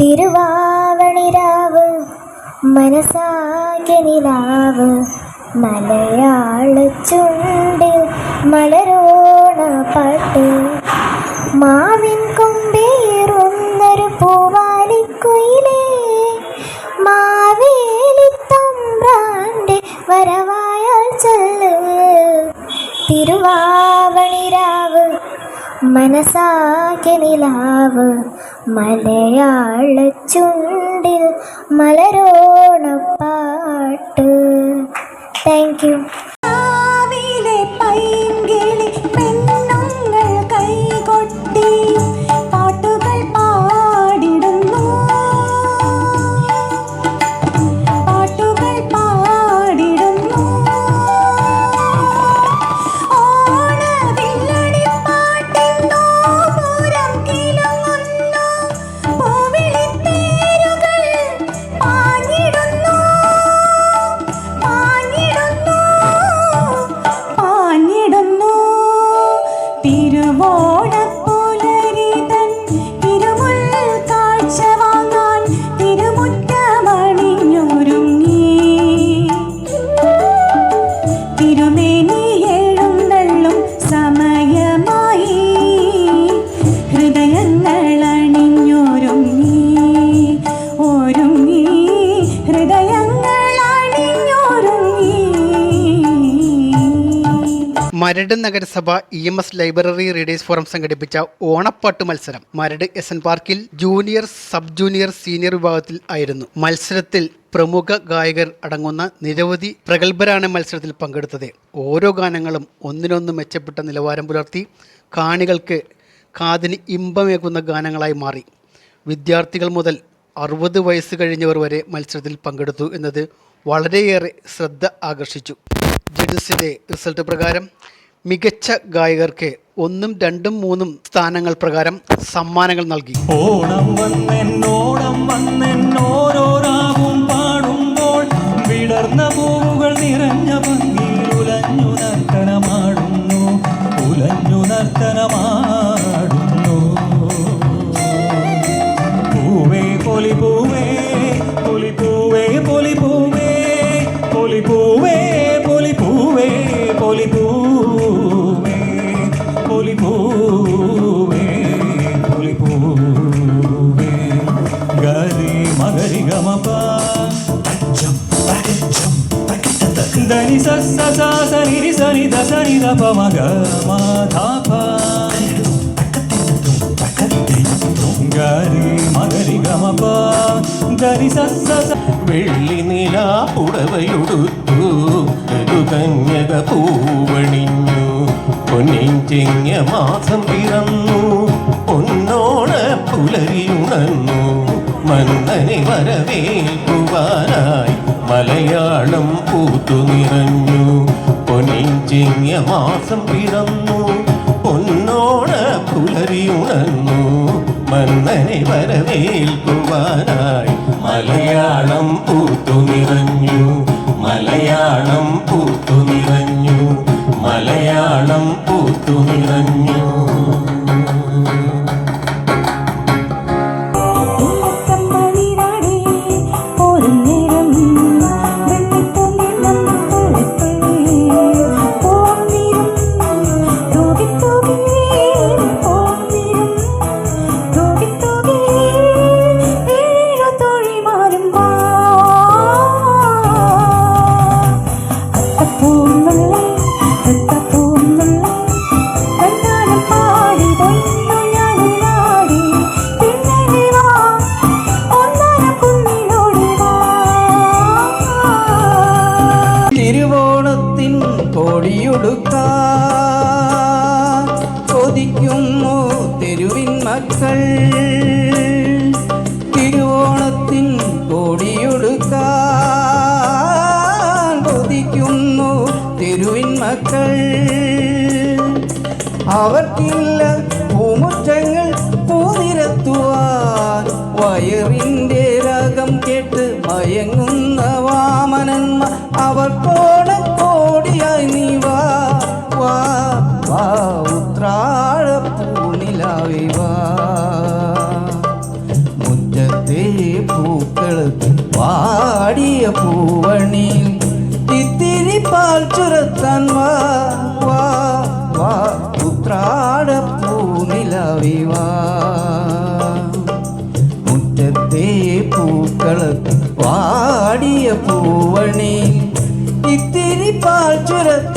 തിരുവാവണിരാവ് മനസാകെ നിലാവ് മലയാള ചുണ്ടിൽ മലരോണ പാട്ട്. മാവിൻ കൊമ്പേറുന്നൊരു പൂവാലിക്കുയിലേ മാവേലിത്തമ്പ്രാന്റെ വരവായാൽ ചൊല്ല്. തിരുവാവണിരാവ് മനസ്സാകെ നിലാവ് മലയാള ചുണ്ടിൽ മലരോണപ്പാട്ട്. താങ്ക് യു മരട് നഗരസഭ E M S library readers forum സംഘടിപ്പിച്ച ഓണപ്പാട്ട് മത്സരം മരട് എസ് എൻ പാർക്കിൽ ജൂനിയർ സബ് ജൂനിയർ സീനിയർ വിഭാഗത്തിൽ ആയിരുന്നു. മത്സരത്തിൽ പ്രമുഖ ഗായകർ അടങ്ങുന്ന നിരവധി പ്രഗത്ഭരാണ് മത്സരത്തിൽ പങ്കെടുത്തത്. ഓരോ ഗാനങ്ങളും ഒന്നിനൊന്ന് മെച്ചപ്പെട്ട നിലവാരം പുലർത്തി കാണികൾക്ക് കാതിന് ഇമ്പമേകുന്ന ഗാനങ്ങളായി മാറി. വിദ്യാർത്ഥികൾ മുതൽ അറുപത് വയസ്സ് കഴിഞ്ഞവർ വരെ മത്സരത്തിൽ പങ്കെടുത്തു എന്നത് വളരെയേറെ ശ്രദ്ധ ആകർഷിച്ചു. ജഡ്ജസിന്റെ റിസൾട്ട് പ്രകാരം മികച്ച ഗായകർക്ക് ഒന്നും രണ്ടും മൂന്നും സ്ഥാനങ്ങൾ പ്രകാരം സമ്മാനങ്ങൾ നൽകി. ഓണം വന്നെന്നോണം വന്നെന്നോരോരാവും దని సస్స సని రి సని ద సని ద మగరి గమ ప దరి సస్స കന്യക പൂവണിഞ്ഞു മാസം പിറന്നു പൊന്നോണ പുലരിയുണന്നു മന്ദനെ വരവേൽക്കുവാനാ മലയാളം പൂത്തു നിറഞ്ഞു പൊന്നിഞ്ചെങ്ങ മാസം പിറന്നു. പൊന്നോണ പുലരിയുണർന്നു മന്നനെ വരവേൽക്കുവാനായി മലയാളം പൂത്തു നിറഞ്ഞു മലയാളം പൂത്തു നിറഞ്ഞു മലയാളം പൂത്തു നിറഞ്ഞു മക്കൾ തിരുവോണത്തിൻ കൊടിയൊടുക്ക കൊതിക്കുന്നു തെരുവിൻ മക്കൾ. അവർക്കില്ല പൂമുറ്റങ്ങൾ പൂനിരത്തുവാൻ. വയറിന്റെ രാഗം കേട്ട് മയങ്ങുന്ന വാമനന്മാർ അവർ കോടിയായി നീ വാ വാ വാ ഉത്രാഴ പൂനിലാവി വാ മുറ്റത്തെ വാടിയ പൂവണിയിൽ ഇത്തിരി പാൽ ചുരത്താൻ വാ വാ വാ ഉത്രാട പൂനിലവി വാ മുറ്റത്തെ പൂക്കളത്ത് വാടിയ പൂവണി ഇത്തിരി പാൽ ചുരത്താൻ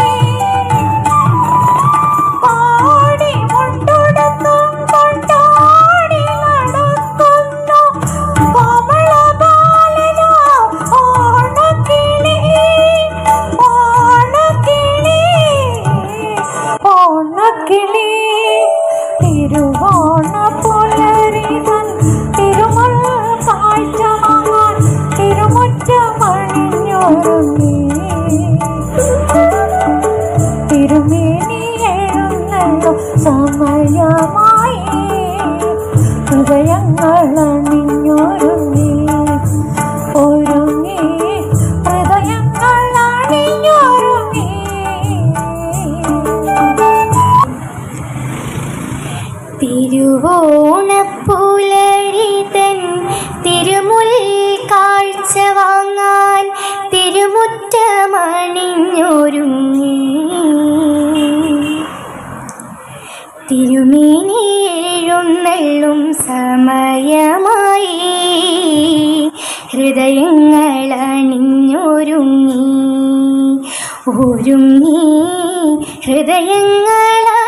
തിരുമുറ്റമണിഞ്ഞൊരുങ്ങി തിരുമേനി തിരുമുറ്റമണിഞ്ഞൊരുങ്ങി തിരുമേനി എഴുന്നള്ളും സമയമായി. ഹൃദയങ്ങൾ അണിഞ്ഞൊരുങ്ങി ഒരുങ്ങി. ഹൃദയങ്ങൾ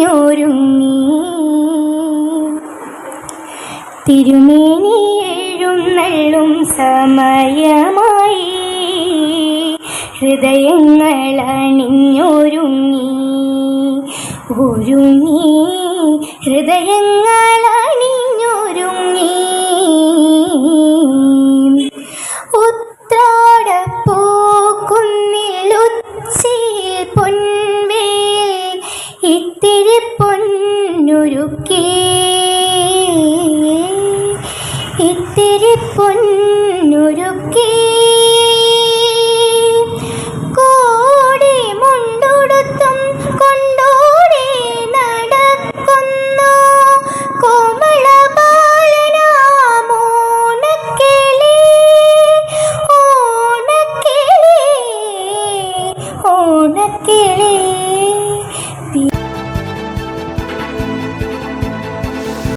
തിരുമുറ്റമണിഞ്ഞൊരുങ്ങി തിരുമേനി എഴുന്നള്ളും സമയമായി. ഹൃദയങ്ങൾ അണിഞ്ഞൊരുങ്ങി. ഒരുങ്ങി. ഹൃദയങ്ങൾ അണിഞ്ഞൊരുങ്ങി